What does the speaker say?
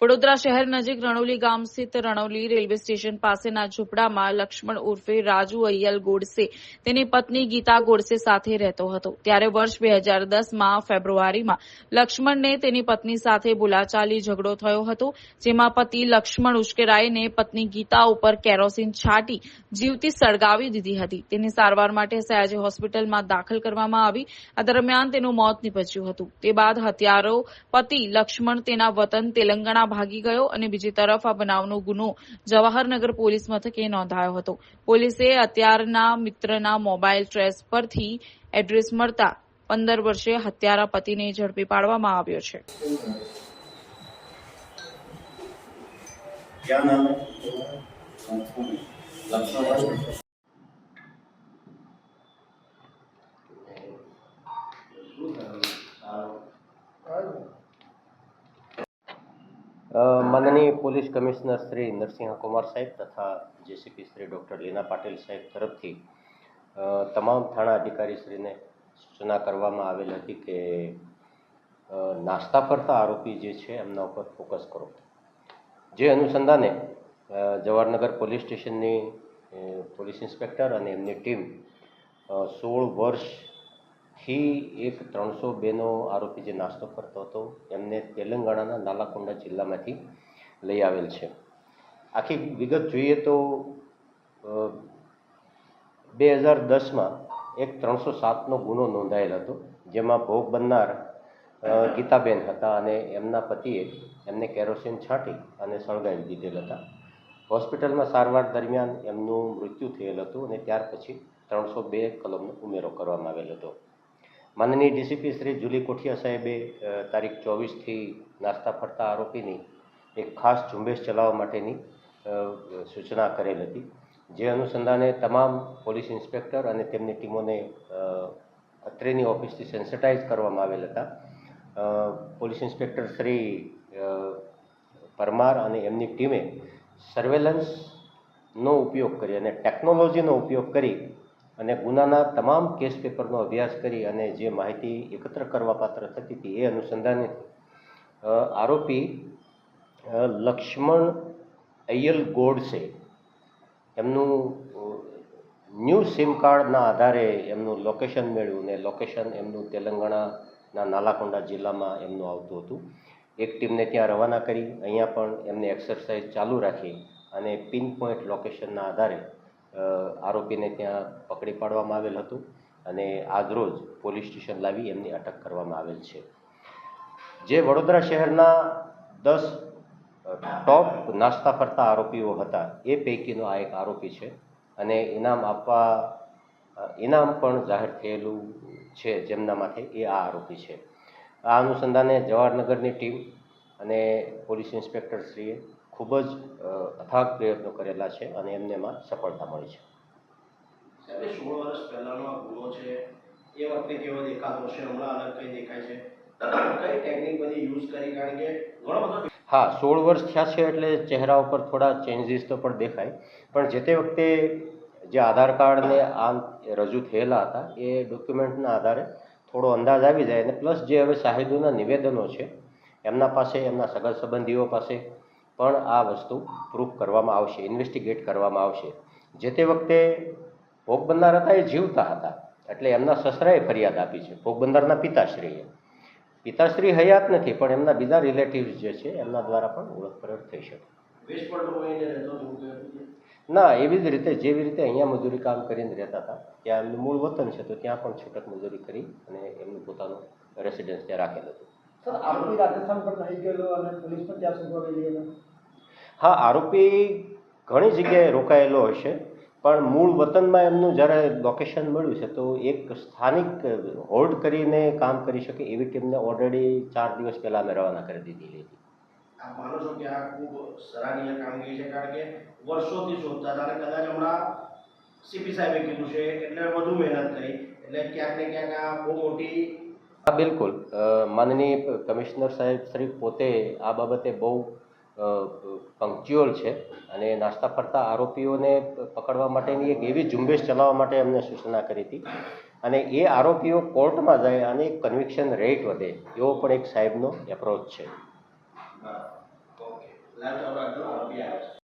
વડોદરા શહેર નજીક રણોલી ગામ સ્થિત રણોલી રેલવે સ્ટેશન પાસેના ઝૂંપડામાં લક્ષ્મણ ઉર્ફે રાજુ અય્યલ ગોડસે તેની પત્ની ગીતા ગોડસે સાથે રહેતો હતો. ત્યારે વર્ષ બે હજાર દસમાં ફેબ્રુઆરીમાં લક્ષ્મણને તેની પત્ની સાથે બોલાચાલી ઝઘડો થયો હતો, જેમાં પતિ લક્ષ્મણ ઉશ્કેરાઈને પત્ની ગીતા ઉપર કેરોસીન છાંટી જીવતી સળગાવી દીધી હતી. તેની સારવાર માટે સયાજી હોસ્પિટલમાં દાખલ કરવામાં આવી. આ દરમિયાન તેનું મોત નીપજ્યું હતું. તે બાદ હત્યારો પતિ લક્ષ્મણ તેના વતન તેલંગાણા ભાગી ગયો અને બીજી તરફ આ બનાવનો ગુનો જવાહરનગર પોલીસ મથકે નોંધાયો હતો પોલીસે હત્યારના મિત્રના મોબાઈલ ટ્રેસ પરથી એડ્રેસ મળતા પંદર વર્ષે હત્યારા પતિને ઝડપી પાડવામાં આવ્યો છે क्या नाम है लक्ष्मण માનનીય પોલીસ કમિશનર શ્રી નરસિંહ કુમાર સાહેબ તથા જેસીપી શ્રી ડૉક્ટર લીના પાટીલ સાહેબ તરફથી તમામ થાણા અધિકારીશ્રીને સૂચના કરવામાં આવેલ હતી કે નાસ્તા ફરતા આરોપી જે છે એમના ઉપર ફોકસ કરો. જે અનુસંધાને જવાહરનગર પોલીસ સ્ટેશનની પોલીસ ઇન્સ્પેક્ટર અને એમની ટીમ સોળ વર્ષથી એક ત્રણસો બેનો આરોપી જે નાસ્તો કરતો હતો, એમને તેલંગાણાના નાલાકોંડા જિલ્લામાંથી લઈ આવેલ છે. આખી વિગત જોઈએ તો બે હજાર દસમાં એક ત્રણસો સાતનો ગુનો નોંધાયેલ હતો, જેમાં ભોગ બનનાર ગીતાબેન હતા અને એમના પતિએ એમને કેરોસીન છાંટી અને સળગાવી દીધેલ હતા. હોસ્પિટલમાં સારવાર દરમિયાન એમનું મૃત્યુ થયેલ હતું અને ત્યાર પછી ત્રણસો બે કલમનો ઉમેરો કરવામાં આવેલ હતો. માનનીય ડીસીપી શ્રી જુલી કોઠિયા સાહેબે તારીખ ચોવીસથી નાસ્તા ફરતા આરોપીની એક ખાસ ઝુંબેશ ચલાવવા માટેની સૂચના કરેલ હતી. જે અનુસંધાને તમામ પોલીસ ઇન્સ્પેક્ટર અને તેમની ટીમોને અત્રેની ઓફિસથી સેન્સિટાઇઝ કરવામાં આવેલ હતા. પોલીસ ઇન્સ્પેક્ટર શ્રી પરમાર અને એમની ટીમે સર્વેલન્સનો ઉપયોગ કરી અને ટેકનોલોજીનો ઉપયોગ કરી અને ગુનાના તમામ કેસ પેપરનો અભ્યાસ કરી અને જે માહિતી એકત્ર કરવા પાત્ર થતી હતી એ અનુસંધાને આરોપી લક્ષ્મણ અય્યલ ગોડસે એમનું ન્યૂ સિમ કાર્ડના આધારે એમનું લોકેશન મેળવ્યું ને લોકેશન એમનું તેલંગાણાના નાલાકોંડા જિલ્લામાં એમનું આવતું હતું. એક ટીમને ત્યાં રવાના કરી, અહીંયા પણ એમને એક્સરસાઇઝ ચાલુ રાખી અને પિન પોઈન્ટ લોકેશનના આધારે આરોપીને ત્યાં પકડી પાડવામાં આવેલ હતું અને આજરોજ પોલીસ સ્ટેશન લાવી એમની અટક કરવામાં આવેલ છે. જે વડોદરા શહેરના દસ ટોપ નાસ્તા ફરતા આરોપીઓ હતા, એ પૈકીનો આ એક આરોપી છે અને ઇનામ આપવા ઇનામ પણ જાહેર થયેલું છે જેમના માથે એ આ આરોપી છે. આ અનુસંધાને જવાહરનગરની ટીમ અને પોલીસ ઇન્સ્પેક્ટરશ્રીએ ખૂબ જ અથાગ પ્રયત્નો કરેલા છે અને એમને એમાં સફળતા મળી છે. સાહેબ સોળ વર્ષ પહેલાનો આ ગુનો છે એ વખતે કેવો દેખાતો હશે હમણાં અલગ કઈ દેખાય છે? કઈ ટેકનિક બધી યુઝ કરી? કારણ કે ઘણો બધો હા સોળ વર્ષ થયા છે એટલે ચહેરા ઉપર થોડા ચેન્જીસ તો પણ દેખાય. પણ જે તે વખતે જે આધાર કાર્ડને આ રજૂ થયેલા હતા એ ડોક્યુમેન્ટના આધારે થોડો અંદાજ આવી જાય. અને પ્લસ જે હવે સાહિદોના નિવેદનો છે એમના પાસે એમના સગા સંબંધીઓ પાસે પણ આ વસ્તુ પ્રૂફ કરવામાં આવશે ઇન્વેસ્ટિગેટ કરવામાં આવશે. જે તે વખતે ભોગ બનનાર હતા એ જીવતા હતા. એટલે એમના સસરાએ ફરિયાદ આપી છે, ભોગ બનનારના પિતાશ્રીએ. પિતાશ્રી હયાત નથી, પણ એમના બીજા રિલેટિવ્સ જે છે, એમના દ્વારા પણ ઓળખ પ્રગટ થઈ શકે. ના, એવી જ રીતે, જેવી રીતે અહીંયા મજૂરી કામ કરીને રહેતા હતા, ત્યાં એમનું મૂળ વતન છે, તો ત્યાં પણ છૂટક મજૂરી કરી અને એમનું પોતાનું રેસિડન્સ ત્યાં રાખેલું હતું. સર, આરોપી રાજસ્થાન પર થઈ ગયેલો અને પોલીસ પણ ત્યાં શોધવા ગયેલો હા આરોપી ઘણી જગ્યાએ રોકાયેલો હશે પણ મૂળ વતનમાં એમનું જ્યારે લોકેશન મળ્યું છે તો એક સ્થાનિક હોલ્ડ કરીને કામ કરી શકે એવી ટીમને ઓલરેડી ચાર દિવસ પહેલાં અમે રવાના કરી દીધી હતી. આપ માનો છો કે આ ખૂબ સરાહનીય કામગીરી છે કારણ કે વર્ષોથી શોધતા હતા અને કદાચ હમણાં સીપી સાહેબે કીધું છે એટલે વધુ મહેનત કરી એટલે ક્યાંક ને ક્યાંક આ બહુ મોટી હા બિલકુલ. માનનીય કમિશનર સાહેબ શ્રી પોતે આ બાબતે બહુ પંક્ચ્યુઅલ છે અને નાસ્તા ફરતા આરોપીઓને પકડવા માટેની એક એવી ઝુંબેશ ચલાવવા માટે એમને સૂચના કરી હતી. અને એ આરોપીઓ કોર્ટમાં જાય અને કન્વિક્શન રેટ વધે એવો પણ એક સાહેબનો એપ્રોચ છે.